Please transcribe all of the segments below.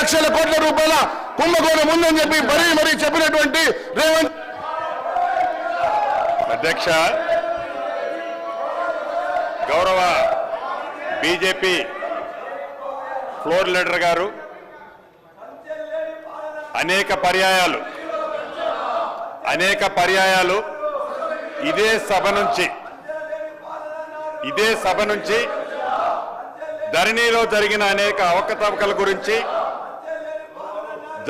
లక్షల కోట్ల రూపాయల కుంభకోణం ఉందని చెప్పి మరీ మరీ చెప్పినటువంటి రేవంత్ అధ్యక్ష గౌరవ బీజేపీ ఫ్లోర్ లీడర్ గారు అనేక పర్యాయాలు అనేక పర్యాయాలు ఇదే సభ నుంచి ఇదే సభ నుంచి ధరణిలో జరిగిన అనేక అవకతవకల గురించి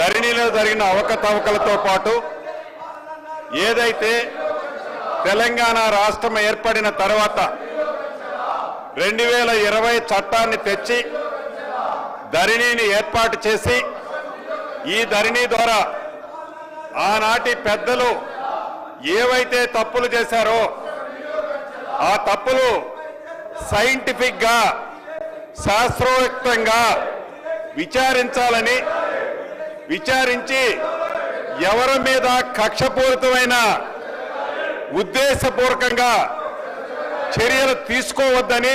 ధరణిలో జరిగిన అవకతవకలతో పాటు ఏదైతే తెలంగాణ రాష్ట్రం ఏర్పడిన తర్వాత రెండు వేల ఇరవై చట్టాన్ని తెచ్చి ధరణిని ఏర్పాటు చేసి ఈ ధరణి ద్వారా ఆనాటి పెద్దలు ఏవైతే తప్పులు చేశారో ఆ తప్పులు సైంటిఫిక్గా శాస్త్రోక్తంగా విచారించాలని విచారించి ఎవరి మీద కక్షపూరితమైన ఉద్దేశపూర్వకంగా చర్యలు తీసుకోవద్దని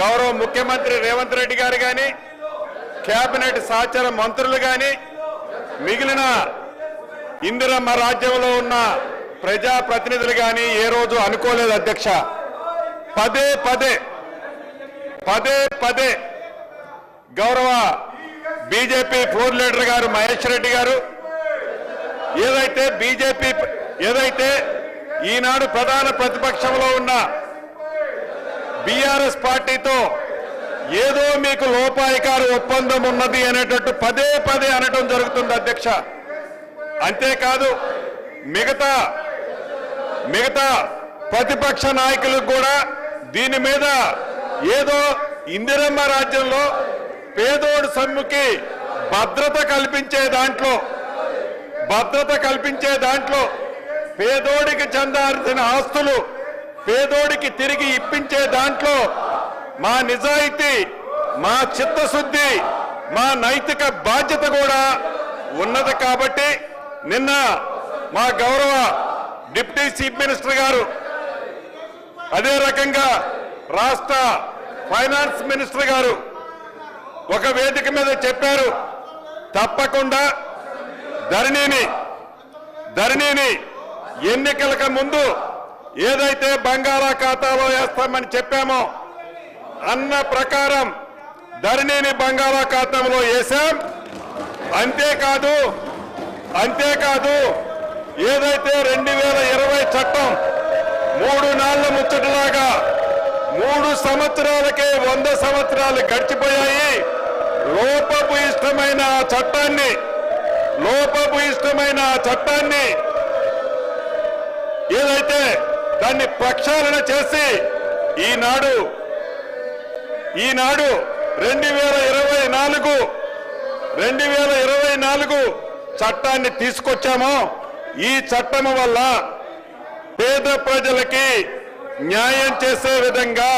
గౌరవ ముఖ్యమంత్రి రేవంత్ రెడ్డి గారు కానీ కేబినెట్ సహచర మంత్రులు కానీ మిగిలిన ఇందిరమ్మ రాజ్యంలో ఉన్న ప్రజాప్రతినిధులు కానీ ఏ రోజు అనుకోలేదు అధ్యక్ష. పదే పదే పదే పదే గౌరవ బీజేపీ ఫ్లోర్ లీడర్ గారు మహేష్ రెడ్డి గారు. ఏదైతే బీజేపీ ఏదైతే ఈనాడు ప్రధాన ప్రతిపక్షంలో ఉన్న బీఆర్ఎస్ పార్టీతో ఏదో మీకు లోపాయికారు ఒప్పందం ఉన్నది అనేటట్టు పదే పదే అనటం జరుగుతుంది అధ్యక్ష. అంతేకాదు మిగతా మిగతా ప్రతిపక్ష నాయకులకు కూడా దీని మీద ఏదో ఇందిరమ్మ రాజ్యంలో పేదోడు సమ్ముకి భద్రత కల్పించే దాంట్లో భద్రత కల్పించే దాంట్లో పేదోడికి చెందాల్సిన ఆస్తులు పేదోడికి తిరిగి ఇప్పించే దాంట్లో మా నిజాయితీ మా చిత్తశుద్ధి మా నైతిక బాధ్యత కూడా ఉన్నది కాబట్టి నిన్న మా గౌరవ డిప్యూటీ చీఫ్ మినిస్టర్ గారు అదే రకంగా రాష్ట్ర ఫైనాన్స్ మినిస్టర్ గారు ఒక వేదిక మీద చెప్పారు. తప్పకుండా ధరణిని ధరణిని ఎన్నికలకు ముందు ఏదైతే బంగాళాఖాతాలో వేస్తామని చెప్పామో అన్న ప్రకారం ధరణిని బంగాళాఖాతంలో వేశాం. అంతేకాదు అంతేకాదు ఏదైతే రెండు వేల ఇరవై చట్టం మూడు నాళ్ళ ముచ్చటలాగా మూడు సంవత్సరాలకే వంద సంవత్సరాలు గడిచిపోయాయి లోపపు ఇష్టమైన చట్టాన్ని లోపపు ఇష్టమైన చట్టాన్ని ఏదైతే దాన్ని ప్రక్షాళన చేసి ఈనాడు ఈనాడు రెండు వేల ఇరవై నాలుగు రెండు వేల ఇరవై నాలుగు చట్టాన్ని తీసుకొచ్చామో ఈ చట్టం వల్ల పేద ప్రజలకి న్యాయం చేసే విధంగా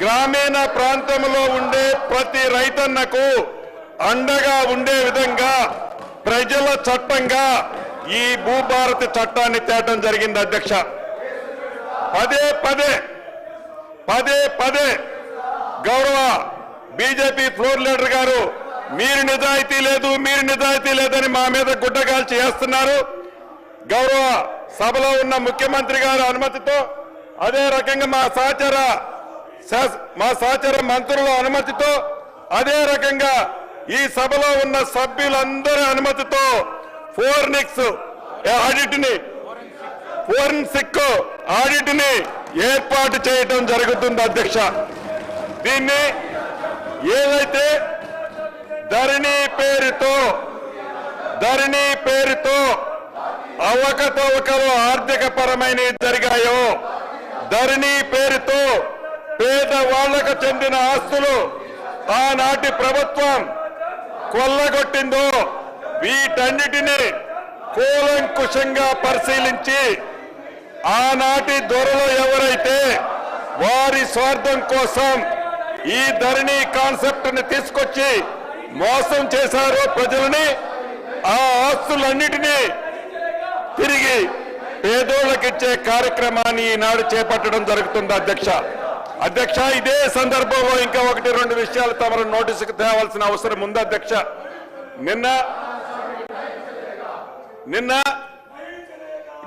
గ్రామీణ ప్రాంతంలో ఉండే ప్రతి రైతన్నకు అండగా ఉండే విధంగా ప్రజల చట్టంగా ఈ భూభారతి చట్టాన్ని తేటం జరిగింది అధ్యక్ష. పదే పదే పదే పదే గౌరవ బీజేపీ ఫ్లోర్ లీడర్ గారు మీరు నిజాయితీ లేదు మీరు నిజాయితీ లేదని మా మీద గుడ్డగాల్చి చేస్తున్నారు గౌరవ సభలో ఉన్న ముఖ్యమంత్రి గారి అనుమతితో అదే రకంగా మా సహచర మా సహచర మంత్రుల అనుమతితో అదే రకంగా ఈ సభలో ఉన్న సభ్యులందరి అనుమతితో ఫోర్నిక్స్ ఆడిట్ని ఫోరెన్సిక్ ఆడిట్ని ఏర్పాటు చేయటం జరుగుతుంది అధ్యక్ష. దీన్ని ఏదైతే ధరణి పేరుతో ధరణి పేరుతో అవకతవకలు ఆర్థిక పరమైనవి జరిగాయో ధరణి పేరుతో పేదవాళ్ళకు చెందిన ఆస్తులు ఆనాటి ప్రభుత్వం కొల్లగొట్టిందో వీటన్నిటిని కూలంకుశంగా పరిశీలించి ఆనాటి దొరలు ఎవరైతే వారి స్వార్థం కోసం ఈ ధరణి కాన్సెప్ట్ని తీసుకొచ్చి మోసం చేశారో ప్రజలని ఆ ఆస్తులన్నిటినీ తిరిగి పేదోళ్ళకిచ్చే కార్యక్రమాన్ని ఈనాడు చేపట్టడం జరుగుతుంది అధ్యక్ష. అధ్యక్ష ఇదే సందర్భంలో ఇంకా ఒకటి రెండు విషయాలు తమరు నోటీసుకు తేవాల్సిన అవసరం ఉంది అధ్యక్ష. నిన్న నిన్న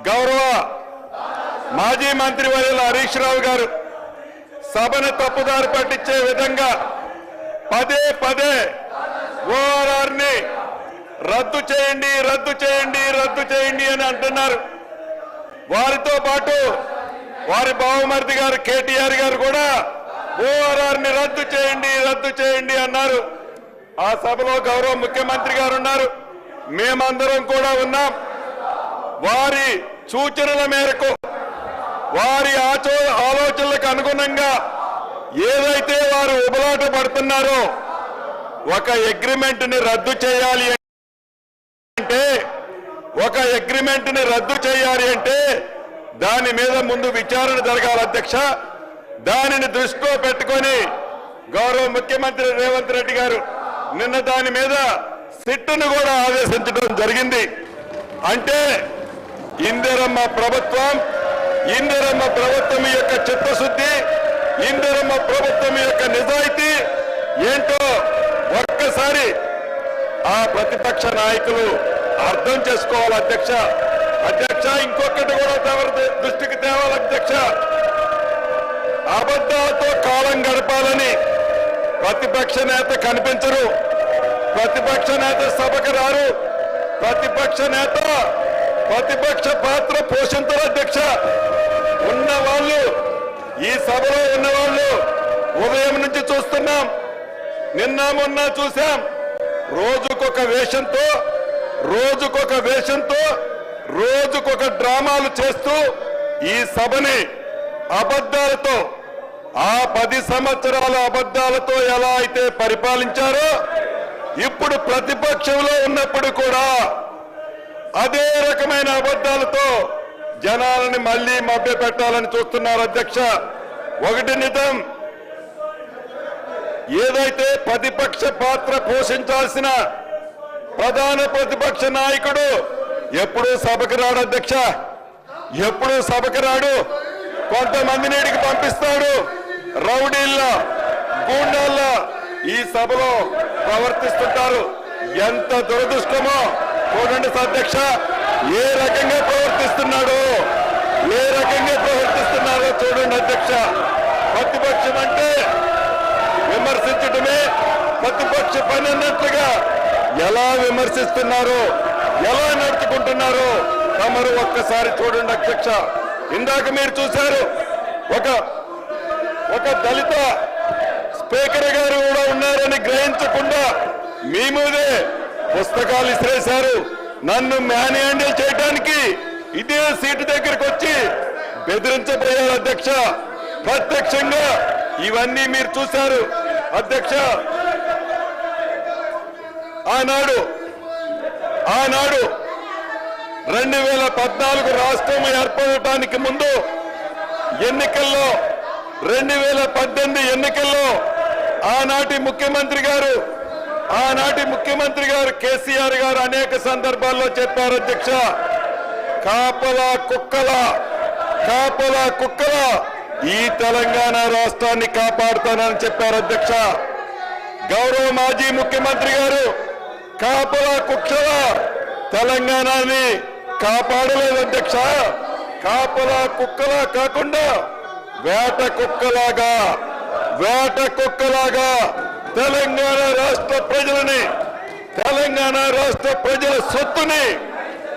గౌరవ మాజీ మంత్రి వర్యుల హరీష్ రావు గారు సభను తప్పుదారి పట్టించే విధంగా పదే పదే ఓఆర్ఆర్ని రద్దు చేయండి రద్దు చేయండి రద్దు చేయండి అని అంటున్నారు. వారితో పాటు వారి బావమరిది గారు కేటీఆర్ గారు కూడా ఓఆర్ఆర్ని రద్దు చేయండి రద్దు చేయండి అన్నారు. ఆ సభలో గౌరవ ముఖ్యమంత్రి గారు ఉన్నారు. మేమందరం కూడా ఉన్నాం. వారి సూచనల మేరకు వారి ఆచో ఆలోచనలకు అనుగుణంగా ఏదైతే వారు ఉబలాట పడుతున్నారో ఒక అగ్రిమెంట్ని రద్దు చేయాలి అంటే ఒక అగ్రిమెంట్ని రద్దు చేయాలి అంటే దాని మీద ముందు విచారణ జరగాలి అధ్యక్ష. దానిని దృష్టిలో పెట్టుకొని గౌరవ ముఖ్యమంత్రి రేవంత్ రెడ్డి గారు నిన్న దాని మీద సిట్టును కూడా ఆదేశించడం జరిగింది. అంటే ఇందిరమ్మ ప్రభుత్వం ఇందిరమ్మ ప్రభుత్వం యొక్క చిత్తశుద్ధి ఇందిరమ్మ ప్రభుత్వం యొక్క నిజాయితీ ఏంటో ఒక్కసారి ఆ ప్రతిపక్ష నాయకులు అర్థం చేసుకోవాలి అధ్యక్ష. అధ్యక్ష ఇంకొకటి కూడా తవరి దృష్టికి తేవాలి అధ్యక్ష. అబద్ధాలతో కాలం గడపాలని ప్రతిపక్ష నేత కనిపించరు. ప్రతిపక్ష నేత సభకు రారు. ప్రతిపక్ష నేత ప్రతిపక్ష పాత్ర పోషించరు అధ్యక్ష. ఉన్న వాళ్ళు ఈ సభలో ఉన్న వాళ్ళు ఉదయం నుంచి చూస్తున్నాం. నిన్న మొన్న చూశాం. రోజుకొక వేషంతో రోజుకొక వేషంతో రోజుకొక డ్రామాలు చేస్తూ ఈ సభని అబద్ధాలతో ఆ పది సంవత్సరాల అబద్ధాలతో ఎలా అయితే పరిపాలించారో ఇప్పుడు ప్రతిపక్షంలో ఉన్నప్పుడు కూడా అదే రకమైన అబద్ధాలతో జనాలని మళ్ళీ మభ్య పెట్టాలని చూస్తున్నారు అధ్యక్ష. ఒకటి నిజం ఏదైతే ప్రతిపక్ష పాత్ర పోషించాల్సిన ప్రధాన ప్రతిపక్ష నాయకుడు ఎప్పుడు సభకు రాడు అధ్యక్ష. ఎప్పుడు సభకు రాడు. కొంతమంది నీటికి పంపిస్తాడు. రౌడీళ్ళ గూండాల్లా ఈ సభలో ప్రవర్తిస్తుంటారు. ఎంత దురదృష్టమో. చూడండి అధ్యక్ష ఏ రకంగా ప్రవర్తిస్తున్నాడు ఏ రకంగా ప్రవర్తిస్తున్నారో చూడండి అధ్యక్ష. ప్రతిపక్షం అంటే విమర్శించడమే ప్రతిపక్ష పని అన్నట్లుగా ఎలా విమర్శిస్తున్నారో ఎలా నడుచుకుంటున్నారో? తమరు ఒక్కసారి చూడండి అధ్యక్ష. ఇందాక మీరు చూశారు ఒక ఒక దళిత స్పీకర్ గారు కూడా ఉన్నారని గ్రహించకుండా మీ మీదే పుస్తకాలు ఇసిరేశారు. నన్ను మ్యాన్ హ్యాండిల్ చేయడానికి ఇదే సీటు దగ్గరికి వచ్చి బెదిరించబోయారు అధ్యక్ష. ప్రత్యక్షంగా ఇవన్నీ మీరు చూశారు. అధ్యక్ష ఆనాడు ఆనాడు రెండు వేల పద్నాలుగు రాష్ట్రం ఏర్పడటానికి ముందు ఎన్నికల్లో రెండు వేల పద్దెనిమిది ఎన్నికల్లో ఆనాటి ముఖ్యమంత్రి గారు ఆనాటి ముఖ్యమంత్రి గారు కేసీఆర్ గారు అనేక సందర్భాల్లో చెప్పారు అధ్యక్ష. కాపల కుక్కల కాపల కుక్కల ఈ తెలంగాణ రాష్ట్రాన్ని కాపాడుతానని చెప్పారు అధ్యక్ష. గౌరవ మాజీ ముఖ్యమంత్రి గారు కాపల కుక్కల తెలంగాణని కాపాడలేదు అధ్యక్ష. కాపల కుక్కలా కాకుండా వేట కుక్కలాగా వేట కుక్కలాగా తెలంగాణ రాష్ట్ర ప్రజలని తెలంగాణ రాష్ట్ర ప్రజల సొత్తుని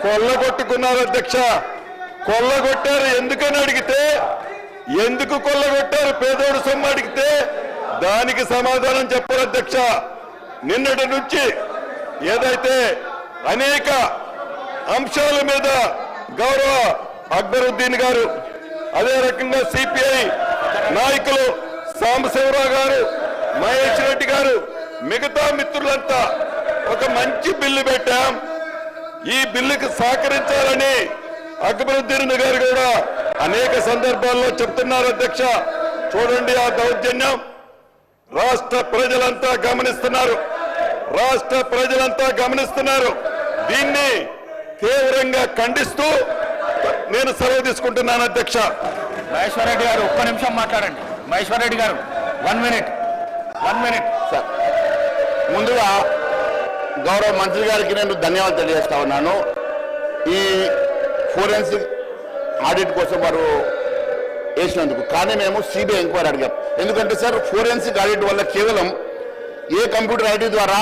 కొల్లగొట్టుకున్నారు అధ్యక్ష. కొల్లగొట్టారు ఎందుకని అడిగితే ఎందుకు కొల్లగొట్టారు పేదోడు సొమ్ము అడిగితే దానికి సమాధానం చెప్పారు అధ్యక్ష. నిన్నటి నుంచి ఏదైతే అనేక అంశాల మీద గౌరవ అక్బరుద్దీన్ గారు అదే రకంగా సిపిఐ నాయకులు సాంబశివరావు గారు మహేష్ రెడ్డి గారు మిగతా మిత్రులంతా ఒక మంచి బిల్లు పెట్టాం. ఈ బిల్లుకు సహకరించాలని అక్బరుద్దీన్ గారు కూడా అనేక సందర్భాల్లో చెప్తున్నారు అధ్యక్ష. చూడండి ఆ దౌర్జన్యం. రాష్ట్ర ప్రజలంతా గమనిస్తున్నారు. రాష్ట్ర ప్రజలంతా గమనిస్తున్నారు. దీన్ని తీవ్రంగా ఖండిస్తూ నేను సెలవు తీసుకుంటున్నాను అధ్యక్ష. మహేశ్వర్ రెడ్డి గారు ఒక్క నిమిషం మాట్లాడండి. మహేశ్వర్ రెడ్డి గారు వన్ మినిట్ వన్ మినిట్ ముందుగా గౌరవ మంత్రి గారికి నేను ధన్యవాదాలు తెలియజేస్తా ఉన్నాను. ఈ ఫోరెన్సిక్ ఆడిట్ కోసం వారు వేసినందుకు. కానీ మేము సిబిఐ ఎంక్వైరీ అడిగాం. ఎందుకంటే సార్ ఫోరెన్సిక్ ఆడిట్ వల్ల కేవలం ఏ కంప్యూటర్ ఐడి ద్వారా